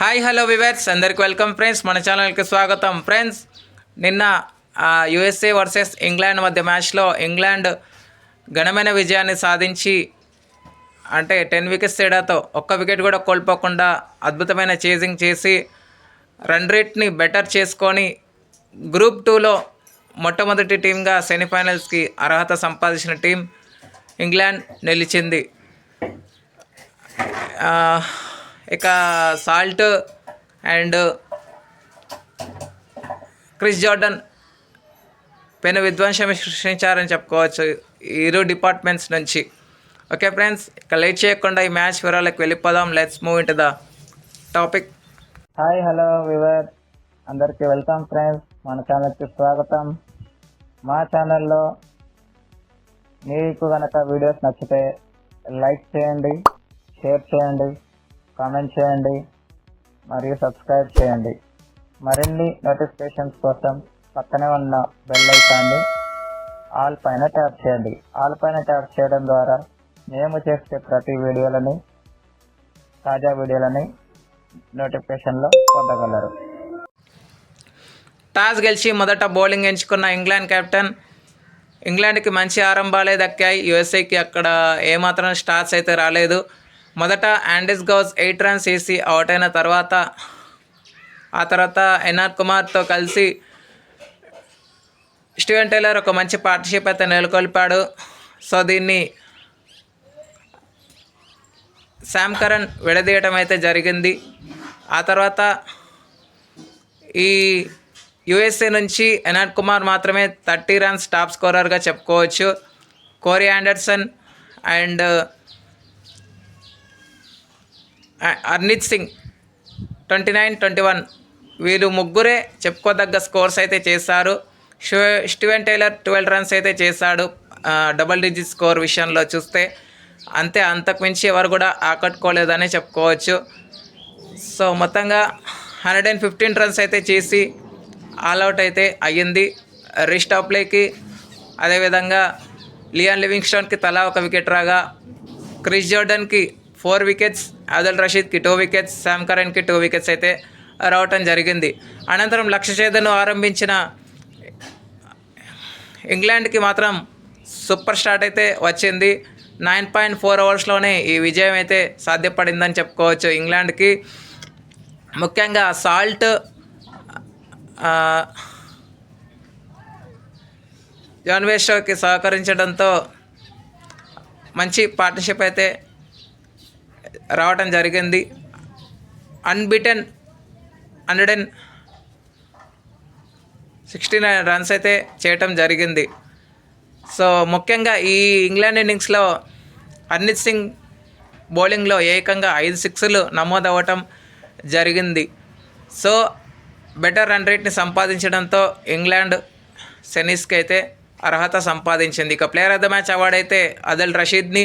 Hi hello viewers అందరికి welcome friends మన ఛానల్కి స్వాగతం. ఫ్రెండ్స్ నిన్న యుఎస్ఏ వర్సెస్ ఇంగ్లాండ్ మధ్య మ్యాచ్లో ఇంగ్లాండ్ ఘనమైన విజయాన్ని సాధించి అంటే టెన్ వికెట్స్ తేడాతో ఒక్క వికెట్ కూడా కోల్పోకుండా అద్భుతమైన చేజింగ్ చేసి రన్ రేట్ని బెటర్ చేసుకొని గ్రూప్ టూలో మొట్టమొదటి టీంగా సెమీఫైనల్స్కి అర్హత సంపాదించిన టీం ఇంగ్లాండ్ నిలిచింది. ఇక సాల్ట్ అండ్ క్రిస్ జార్డన్ పెను విధ్వంసం సృష్టించారని చెప్పుకోవచ్చు ఇరు డిపార్ట్మెంట్స్ నుంచి. ఓకే ఫ్రెండ్స్ ఇక లేట్ చేయకుండా ఈ మ్యాచ్ వివరాలకు వెళ్ళిపోదాం. Let's move in the topic hi hello viewer అందరికీ వెల్కమ్ ఫ్రెండ్స్. మన ఛానల్కి స్వాగతం. మా ఛానల్లో మీకు కనుక వీడియోస్ నచ్చితే లైక్ చేయండి షేర్ చేయండి. కామెంట్ చేయండి మరియు సబ్స్క్రైబ్ చేయండి. మరిన్ని నోటిఫికేషన్స్ కోసం పక్కనే ఉన్న బెల్ ఐకాన్ని ఆల్ పైన ట్యాప్ చేయండి. ఆల్ పైన ట్యాప్ చేయడం ద్వారా మేము చేసే ప్రతి వీడియోలని తాజా వీడియోలని నోటిఫికేషన్లో పొందగలరు. టాస్ గెలిచి మొదట బౌలింగ్ ఎంచుకున్న ఇంగ్లాండ్ కెప్టెన్. ఇంగ్లాండ్కి మంచి ఆరంభాలే దక్కాయి. యుఎస్ఏకి అక్కడ ఏమాత్రం స్టార్స్ అయితే రాలేదు. మొదట యాండిస్ గౌస్ ఎయిట్ రన్స్ వేసి అవుట్ అయిన తర్వాత ఆ తర్వాత ఎన్ఆర్ కుమార్తో కలిసి స్టీవెన్ టైలర్ ఒక మంచి పార్ట్నర్షిప్ అయితే నెలకొల్పాడు. సో దీన్ని శామ్ కరణ్ విడదీయటం అయితే జరిగింది. ఆ తర్వాత ఈ యుఎస్ఏ నుంచి ఎనాడ్ కుమార్ మాత్రమే థర్టీ రన్స్ టాప్ స్కోరర్గా చెప్పుకోవచ్చు. Corey Anderson and Harmeet Singh twenty nine twenty one. వీరు ముగ్గురే చెప్పుకోదగ్గ స్కోర్స్ అయితే చేశారు. షో- స్టీవెన్ టైలర్ ట్వెల్వ్ రన్స్ అయితే చేశాడు. డబల్ డబుల్ డిజిట్ స్కోర్ విషయంలో చూస్తే అంతే అంతకు మించి ఎవరు కూడా ఆకట్టుకోలేదని చెప్పుకోవచ్చు. సో మొత్తంగా హండ్రెడ్ అండ్ ఫిఫ్టీన్ రన్స్ అయితే చేసి ఆల్అవుట్ అయితే అయ్యింది. రిస్టాప్లేకి అదేవిధంగా లియాన్ లివింగ్స్టోన్కి తలా ఒక వికెట్ రాగా క్రిస్ జోర్డన్కి ఫోర్ వికెట్స్ ఆదిల్ రషీద్కి టూ వికెట్స్ శామ్ కరణ్కి టూ వికెట్స్ అయితే రావటం జరిగింది. అనంతరం లక్ష్యచేదను ఆరంభించిన ఇంగ్లాండ్కి మాత్రం సూపర్ స్టార్ట్ అయితే వచ్చింది. నైన్ పాయింట్ ఫోర్ అవర్స్లోనే ఈ విజయం అయితే సాధ్యపడిందని చెప్పుకోవచ్చు ఇంగ్లాండ్కి. ముఖ్యంగా సాల్ట్ జాన్ వేస్టోకి సహకరించడంతో మంచి పార్ట్నర్షిప్ అయితే రావటం జరిగింది. Unbeaten hundred and sixty nine runs అయితే చేయటం జరిగింది. సో ముఖ్యంగా ఈ ఇంగ్లాండ్ ఇన్నింగ్స్లో హర్నిత్ సింగ్ బౌలింగ్లో ఏకంగా ఐదు సిక్స్లు నమోదవ్వటం జరిగింది. సో బెటర్ రన్ రేట్ని సంపాదించడంతో ఇంగ్లాండ్ సెనీస్కి అయితే అర్హత సంపాదించింది. ఇక player of the match award అయితే అదల్ రషీద్ని